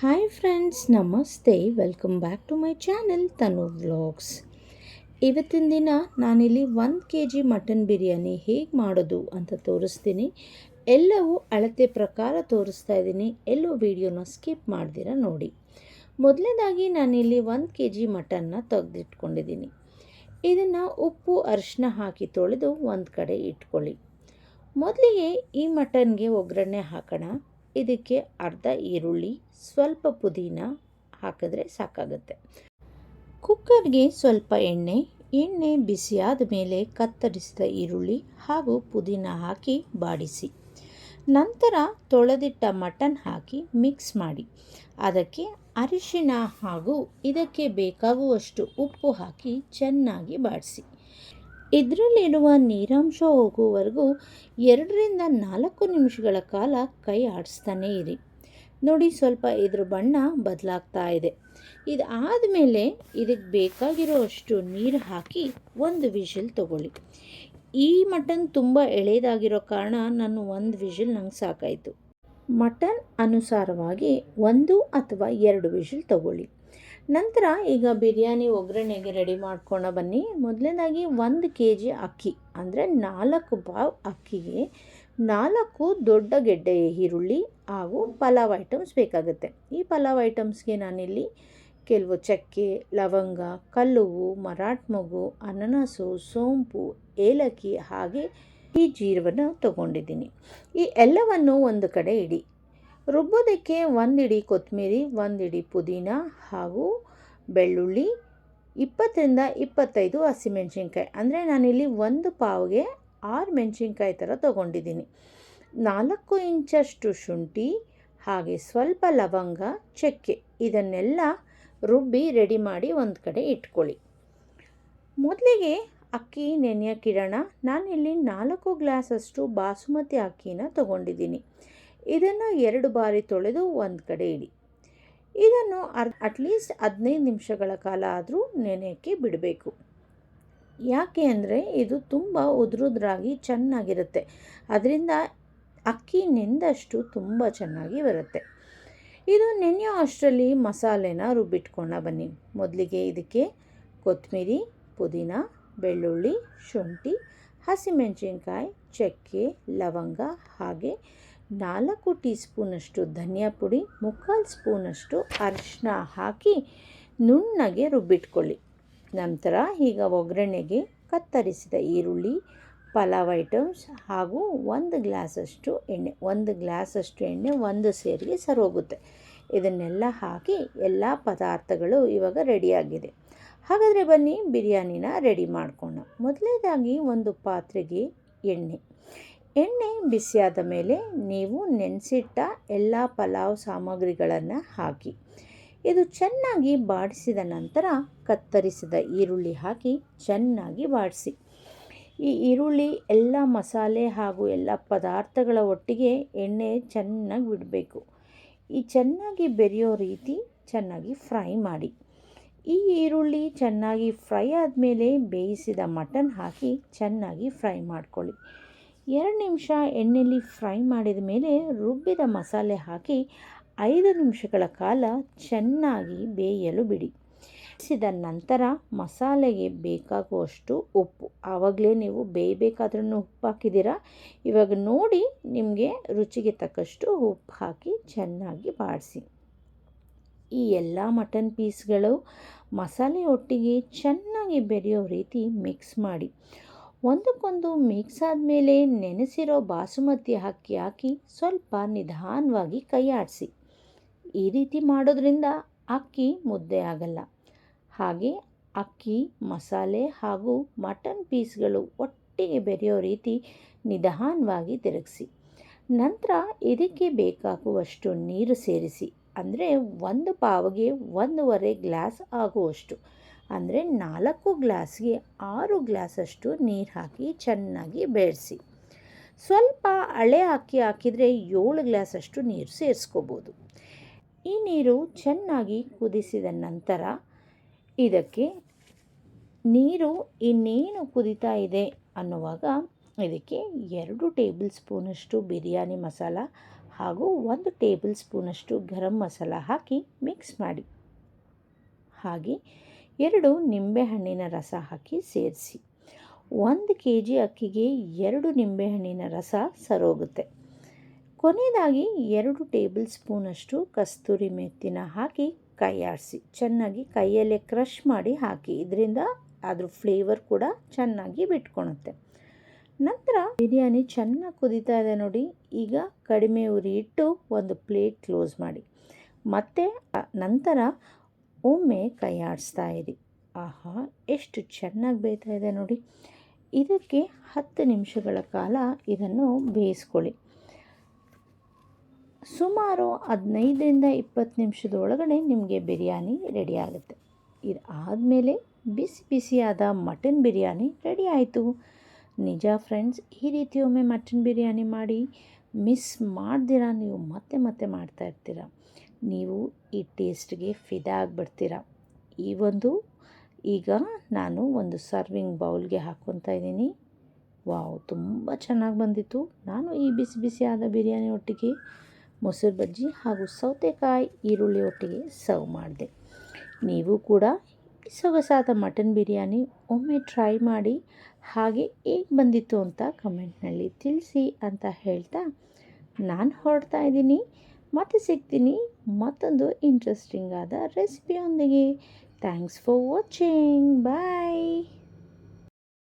Hi friends ನಮಸ್ತೆ welcome back to my channel Tanu vlogs ಇವತ್ತಿನ ದಿನ ನಾನಿಲ್ಲಿ ಒಂದು ಕೆ ಜಿ ಮಟನ್ ಬಿರಿಯಾನಿ ಹೇಗೆ ಮಾಡೋದು ಅಂತ ತೋರಿಸ್ತೀನಿ. ಎಲ್ಲವೂ ಅಳತೆ ಪ್ರಕಾರ ತೋರಿಸ್ತಾ ಇದ್ದೀನಿ. ಎಲ್ಲೋ ವಿಡಿಯೋನ ಸ್ಕಿಪ್ ಮಾಡ್ದಿರ ನೋಡಿ. ಮೊದಲನೇದಾಗಿ ನಾನಿಲ್ಲಿ ಒಂದು ಕೆ ಜಿ ಮಟನ್ನ ತೆಗೆದಿಟ್ಕೊಂಡಿದ್ದೀನಿ. ಇದನ್ನು ಉಪ್ಪು ಅರಿಶಿನ ಹಾಕಿ ತೊಳೆದು ಒಂದು ಕಡೆ ಇಟ್ಕೊಳ್ಳಿ. ಮೊದಲಿಗೆ ಈ ಮಟನ್ಗೆ ಒಗ್ಗರಣೆ ಹಾಕೋಣ. ಇದಕ್ಕೆ ಅರ್ಧ ಈರುಳ್ಳಿ, ಸ್ವಲ್ಪ ಪುದೀನ ಹಾಕಿದ್ರೆ ಸಾಕಾಗುತ್ತೆ. ಕುಕ್ಕರ್ಗೆ ಸ್ವಲ್ಪ ಎಣ್ಣೆ ಎಣ್ಣೆ ಬಿಸಿಯಾದ ಮೇಲೆ ಕತ್ತರಿಸಿದ ಈರುಳ್ಳಿ ಹಾಗೂ ಪುದೀನ ಹಾಕಿ ಬಾಡಿಸಿ. ನಂತರ ತೊಳೆದಿಟ್ಟ ಮಟನ್ ಹಾಕಿ ಮಿಕ್ಸ್ ಮಾಡಿ. ಅದಕ್ಕೆ ಅರಿಶಿನ ಹಾಗೂ ಇದಕ್ಕೆ ಬೇಕಾಗುವಷ್ಟು ಉಪ್ಪು ಹಾಕಿ ಚೆನ್ನಾಗಿ ಬಾಡಿಸಿ. ಇದರಲ್ಲಿರುವ ನೀರಾಂಶ ಹೋಗುವವರೆಗೂ ಎರಡರಿಂದ ನಾಲ್ಕು ನಿಮಿಷಗಳ ಕಾಲ ಕೈ ಆಡಿಸ್ತಾನೇ ಇರಿ. ನೋಡಿ, ಸ್ವಲ್ಪ ಇದ್ರ ಬಣ್ಣ ಬದಲಾಗ್ತಾ ಇದೆ. ಇದು ಆದಮೇಲೆ ಇದಕ್ಕೆ ಬೇಕಾಗಿರೋ ಅಷ್ಟು ನೀರು ಹಾಕಿ ಒಂದು ವಿಷಲ್ ತಗೊಳ್ಳಿ. ಈ ಮಟನ್ ತುಂಬ ಎಳೆದಾಗಿರೋ ಕಾರಣ ನಾನು ಒಂದು ವಿಷಲ್ ನಂಗೆ ಸಾಕಾಯಿತು. ಮಟನ್ ಅನುಸಾರವಾಗಿ ಒಂದು ಅಥವಾ ಎರಡು ವಿಷಲ್ ತಗೊಳ್ಳಿ. ನಂತರ ಈಗ ಬಿರಿಯಾನಿ ಒಗ್ಗರಣೆಗೆ ರೆಡಿ ಮಾಡ್ಕೊಂಡು ಬನ್ನಿ. ಮೊದಲನೇದಾಗಿ ಒಂದು ಕೆ ಜಿ ಅಕ್ಕಿ, ಅಂದರೆ ನಾಲ್ಕು ಬಾವ್ ಅಕ್ಕಿಗೆ ನಾಲ್ಕು ದೊಡ್ಡ ಗೆಡ್ಡೆ ಈರುಳ್ಳಿ ಹಾಗೂ ಪಲಾವ್ ಐಟಮ್ಸ್ ಬೇಕಾಗುತ್ತೆ. ಈ ಪಲಾವ್ ಐಟಮ್ಸ್ಗೆ ನಾನಿಲ್ಲಿ ಕೆಲವು ಚಕ್ಕೆ, ಲವಂಗ, ಕಲ್ಲುವು, ಮರಾಠ ಮಗು ಅನನಸು, ಸೋಂಪು, ಏಲಕ್ಕಿ ಹಾಗೆ ಈ ಜೀರವನ್ನು ತಗೊಂಡಿದ್ದೀನಿ. ಈ ಎಲ್ಲವನ್ನು ಒಂದು ಕಡೆ ಇಡಿ. ರುಬ್ಬೋದಕ್ಕೆ ಒಂದಿಡಿ ಕೊತ್ತಂಬರಿ ಒಂದಿಡಿ ಪುದೀನ ಹಾಗೂ ಬೆಳ್ಳುಳ್ಳಿ, ಇಪ್ಪತ್ತರಿಂದ ಇಪ್ಪತ್ತೈದು ಹಸಿಮೆಣ್ಸಿನ್ಕಾಯಿ. ಅಂದರೆ ನಾನಿಲ್ಲಿ ಒಂದು ಪಾವ್ಗೆ ಆರು ಮೆಣಸಿನ್ಕಾಯಿ ಥರ ತೊಗೊಂಡಿದ್ದೀನಿ. ನಾಲ್ಕು ಇಂಚಷ್ಟು ಶುಂಠಿ, ಹಾಗೆ ಸ್ವಲ್ಪ ಲವಂಗ, ಚಕ್ಕೆ ಇದನ್ನೆಲ್ಲ ರುಬ್ಬಿ ರೆಡಿ ಮಾಡಿ ಒಂದು ಕಡೆ ಇಟ್ಕೊಳ್ಳಿ. ಮೊದಲಿಗೆ ಅಕ್ಕಿ ನೆನೆಯೋಕ್ಕಿಡೋಣ ನಾನಿಲ್ಲಿ ನಾಲ್ಕು ಗ್ಲಾಸಷ್ಟು ಬಾಸುಮತಿ ಅಕ್ಕಿನ ತೊಗೊಂಡಿದ್ದೀನಿ. ಇದನ್ನು ಎರಡು ಬಾರಿ ತೊಳೆದು ಒಂದು ಕಡೆ ಇಡಿ. ಇದನ್ನು ಅರ್ ಅಟ್ಲೀಸ್ಟ್ ಹದಿನೈದು ನಿಮಿಷಗಳ ಕಾಲ ಆದರೂ ನೆನೆಯೋಕ್ಕೆ ಬಿಡಬೇಕು. ಯಾಕೆ ಅಂದರೆ ಇದು ತುಂಬ ಉದುರುದ್ರಾಗಿ ಚೆನ್ನಾಗಿರುತ್ತೆ. ಅದರಿಂದ ಅಕ್ಕಿ ನೆಂದಷ್ಟು ತುಂಬ ಚೆನ್ನಾಗಿ ಬರುತ್ತೆ. ಇದು ನೆನೆಯೋ ಅಷ್ಟರಲ್ಲಿ ಮಸಾಲೆನ ರುಬ್ಬಿಟ್ಕೊಂಡ ಬನ್ನಿ. ಮೊದಲಿಗೆ ಇದಕ್ಕೆ ಕೊತ್ತಂಬರಿ ಪುದೀನ, ಬೆಳ್ಳುಳ್ಳಿ, ಶುಂಠಿ, ಹಸಿಮೆಣಸಿನ್ಕಾಯಿ, ಚಕ್ಕೆ, ಲವಂಗ ಹಾಗೆ ನಾಲ್ಕು ಟೀ ಸ್ಪೂನಷ್ಟು ಧನಿಯಾ ಪುಡಿ, ಮುಕ್ಕಾಲು ಸ್ಪೂನಷ್ಟು ಅರಿಶಿನ ಹಾಕಿ ನುಣ್ಣಗೆ ರುಬ್ಬಿಟ್ಕೊಳ್ಳಿ. ನಂತರ ಈಗ ಒಗ್ಗರಣೆಗೆ ಕತ್ತರಿಸಿದ ಈರುಳ್ಳಿ, ಪಲಾವ್ ಐಟಮ್ಸ್ ಹಾಗೂ ಒಂದು ಗ್ಲಾಸಷ್ಟು ಎಣ್ಣೆ, ಒಂದು ಗ್ಲಾಸಷ್ಟು ಎಣ್ಣೆ ಒಂದು ಸೇರಿಗೆ ಸರೋಗುತ್ತೆ. ಇದನ್ನೆಲ್ಲ ಹಾಕಿ ಎಲ್ಲ ಪದಾರ್ಥಗಳು ಇವಾಗ ರೆಡಿಯಾಗಿದೆ. ಹಾಗಾದರೆ ಬನ್ನಿ ಬಿರಿಯಾನಿನ ರೆಡಿ ಮಾಡ್ಕೊಳ್ಳೋಣ. ಮೊದಲನೇದಾಗಿ ಒಂದು ಪಾತ್ರೆಗೆ ಎಣ್ಣೆ. ಎಣ್ಣೆ ಬಿಸಿಯಾದ ಮೇಲೆ ನೀವು ನೆನೆಸಿಟ್ಟ ಎಲ್ಲ ಪಲಾವ್ ಸಾಮಗ್ರಿಗಳನ್ನು ಹಾಕಿ. ಇದು ಚೆನ್ನಾಗಿ ಬಾಡಿಸಿದ ನಂತರ ಕತ್ತರಿಸಿದ ಈರುಳ್ಳಿ ಹಾಕಿ ಚೆನ್ನಾಗಿ ಬಾಡಿಸಿ. ಈ ಈರುಳ್ಳಿ, ಎಲ್ಲ ಮಸಾಲೆ ಹಾಗೂ ಎಲ್ಲ ಪದಾರ್ಥಗಳ ಒಟ್ಟಿಗೆ ಎಣ್ಣೆ ಚೆನ್ನಾಗಿ ಬಿಡಬೇಕು. ಈ ಚೆನ್ನಾಗಿ ಬೆರೆಯೋ ರೀತಿ ಚೆನ್ನಾಗಿ ಫ್ರೈ ಮಾಡಿ. ಈ ಈರುಳ್ಳಿ ಚೆನ್ನಾಗಿ ಫ್ರೈ ಆದಮೇಲೆ ಬೇಯಿಸಿದ ಮಟನ್ ಹಾಕಿ ಚೆನ್ನಾಗಿ ಫ್ರೈ ಮಾಡ್ಕೊಳ್ಳಿ. ಎರಡು ನಿಮಿಷ ಎಣ್ಣೆಯಲ್ಲಿ ಫ್ರೈ ಮಾಡಿದ ಮೇಲೆ ರುಬ್ಬಿದ ಮಸಾಲೆ ಹಾಕಿ ಐದು ನಿಮಿಷಗಳ ಕಾಲ ಚೆನ್ನಾಗಿ ಬೇಯಲು ಬಿಡಿ. ಬೇಯಿಸಿದ ನಂತರ ಮಸಾಲೆಗೆ ಬೇಕಾಗುವಷ್ಟು ಉಪ್ಪು. ಆವಾಗಲೇ ನೀವು ಬೇಯಬೇಕಾದ್ರೂ ಉಪ್ಪು ಹಾಕಿದ್ದೀರಾ? ಇವಾಗ ನೋಡಿ ನಿಮಗೆ ರುಚಿಗೆ ತಕ್ಕಷ್ಟು ಉಪ್ಪು ಹಾಕಿ ಚೆನ್ನಾಗಿ ಬಾಡಿಸಿ. ಈ ಎಲ್ಲ ಮಟನ್ ಪೀಸ್ಗಳು ಮಸಾಲೆ ಒಟ್ಟಿಗೆ ಚೆನ್ನಾಗಿ ಬೆರೆಯೋ ರೀತಿ ಮಿಕ್ಸ್ ಮಾಡಿ ಒಂದಕ್ಕೊಂದು ಮಿಕ್ಸ್ ಆದಮೇಲೆ ನೆನೆಸಿರೋ ಬಾಸುಮತಿ ಅಕ್ಕಿ ಹಾಕಿ ಸ್ವಲ್ಪ ನಿಧಾನವಾಗಿ ಕೈ ಆಡಿಸಿ. ಈ ರೀತಿ ಮಾಡೋದ್ರಿಂದ ಅಕ್ಕಿ ಮುದ್ದೆ ಆಗಲ್ಲ. ಹಾಗೆ ಅಕ್ಕಿ, ಮಸಾಲೆ ಹಾಗೂ ಮಟನ್ ಪೀಸ್ಗಳು ಒಟ್ಟಿಗೆ ಬೆರೆಯೋ ರೀತಿ ನಿಧಾನವಾಗಿ ತಿರುಗಿಸಿ. ನಂತರ ಇದಕ್ಕೆ ಬೇಕಾಗುವಷ್ಟು ನೀರು ಸೇರಿಸಿ. ಅಂದರೆ ಒಂದು ಪಾವಿಗೆ ಒಂದೂವರೆ ಗ್ಲಾಸ್ ಆಗುವಷ್ಟು. ಅಂದರೆ ನಾಲ್ಕು ಗ್ಲಾಸ್ಗೆ ಆರು ಗ್ಲಾಸಷ್ಟು ನೀರು ಹಾಕಿ ಚೆನ್ನಾಗಿ ಬೆಳೆಸಿ ಸ್ವಲ್ಪ ಹಳೆ ಅಕ್ಕಿ ಹಾಕಿದರೆ ಏಳು ಗ್ಲಾಸಷ್ಟು ನೀರು ಸೇರಿಸ್ಕೋಬೋದು. ಈ ನೀರು ಚೆನ್ನಾಗಿ ಕುದಿಸಿದ ನಂತರ ಇದಕ್ಕೆ ನೀರು ಇನ್ನೇನು ಕುದಿತಾ ಇದೆ ಅನ್ನುವಾಗ ಇದಕ್ಕೆ ಎರಡು ಟೇಬಲ್ ಸ್ಪೂನಷ್ಟು ಬಿರಿಯಾನಿ ಮಸಾಲ ಹಾಗೂ ಒಂದು ಟೇಬಲ್ ಸ್ಪೂನಷ್ಟು ಗರಂ ಮಸಾಲ ಹಾಕಿ ಮಿಕ್ಸ್ ಮಾಡಿ. ಹಾಗೆ ಎರಡು ನಿಂಬೆಹಣ್ಣಿನ ರಸ ಹಾಕಿ ಸೇರಿಸಿ. ಒಂದು ಕೆ ಜಿ ಅಕ್ಕಿಗೆ ಎರಡು ನಿಂಬೆಹಣ್ಣಿನ ರಸ ಸರೋಗುತ್ತೆ. ಕೊನೆಯದಾಗಿ ಎರಡು ಟೇಬಲ್ ಸ್ಪೂನಷ್ಟು ಕಸ್ತೂರಿ ಮೆತ್ತಿನ ಹಾಕಿ ಕೈ ಚೆನ್ನಾಗಿ ಕೈಯಲ್ಲೇ ಕ್ರಷ್ ಮಾಡಿ ಹಾಕಿ. ಇದರಿಂದ ಅದ್ರ ಫ್ಲೇವರ್ ಕೂಡ ಚೆನ್ನಾಗಿ ಬಿಟ್ಕೊಳುತ್ತೆ. ನಂತರ ಬಿರಿಯಾನಿ ಚೆನ್ನಾಗಿ ಕುದೀತಾ ಇದೆ ನೋಡಿ. ಈಗ ಕಡಿಮೆ ಉರಿ ಇಟ್ಟು ಒಂದು ಪ್ಲೇಟ್ ಕ್ಲೋಸ್ ಮಾಡಿ. ಮತ್ತು ನಂತರ ಒಮ್ಮೆ ಕೈ ಆಡಿಸ್ತಾ ಇರಿ. ಆಹಾ, ಎಷ್ಟು ಚೆನ್ನಾಗಿ ಬೇಯ್ತಾ ಇದೆ ನೋಡಿ. ಇದಕ್ಕೆ ಹತ್ತು ನಿಮಿಷಗಳ ಕಾಲ ಇದನ್ನು ಬೇಯಿಸ್ಕೊಳ್ಳಿ. ಸುಮಾರು ಹದಿನೈದರಿಂದ ಇಪ್ಪತ್ತು ನಿಮಿಷದ ಒಳಗಡೆ ನಿಮಗೆ ಬಿರಿಯಾನಿ ರೆಡಿ ಆಗುತ್ತೆ. ಇದು ಆದಮೇಲೆ ಬಿಸಿ ಬಿಸಿಯಾದ ಮಟನ್ ಬಿರಿಯಾನಿ ರೆಡಿ ಆಯಿತು. ನಿಜ ಫ್ರೆಂಡ್ಸ್, ಈ ರೀತಿ ಒಮ್ಮೆ ಮಟನ್ ಬಿರಿಯಾನಿ ಮಾಡಿ ಮಿಸ್ ಮಾಡ್ದಿರ? ನೀವು ಮತ್ತೆ ಮತ್ತೆ ಮಾಡ್ತಾ ಇರ್ತೀರ? ನೀವು ಈ ಟೇಸ್ಟ್ಗೆ ಫಿದಾ ಆಗಿಬಿಡ್ತೀರ? ಈ ಒಂದು, ಈಗ ನಾನು ಒಂದು ಸರ್ವಿಂಗ್ ಬೌಲ್ಗೆ ಹಾಕ್ಕೊತಾ ಇದ್ದೀನಿ. ವಾವ್, ತುಂಬ ಚೆನ್ನಾಗಿ ಬಂದಿತ್ತು. ನಾನು ಈ ಬಿಸಿ ಬಿಸಿಯಾದ ಬಿರಿಯಾನಿ ಒಟ್ಟಿಗೆ, ಮೊಸರು ಬಜ್ಜಿ ಹಾಗೂ ಸೌತೆಕಾಯಿ ಈರುಳ್ಳಿ ಒಟ್ಟಿಗೆ ಸರ್ವ್ ಮಾಡಿದೆ. ನೀವು ಕೂಡ ಸೊಗಸಾದ ಮಟನ್ ಬಿರಿಯಾನಿ ಒಮ್ಮೆ ಟ್ರೈ ಮಾಡಿ, ಹಾಗೆ ಹೇಗೆ ಬಂದಿತ್ತು ಅಂತ ಕಮೆಂಟ್ನಲ್ಲಿ ತಿಳಿಸಿ ಅಂತ ಹೇಳ್ತಾ, ನಾನು ಹೊರಡ್ತಾ ಇದ್ದೀನಿ. ಮತ್ತೆ ಸಿಗ್ತೀನಿ. ಮತ್ತೊಂದು ಇಂಟ್ರೆಸ್ಟಿಂಗ್ ಆದ ರೆಸಿಪಿಯೊಂದಿಗೆ ಥ್ಯಾಂಕ್ಸ್ ಫಾರ್ ವಾಚಿಂಗ್ ಬಾಯ್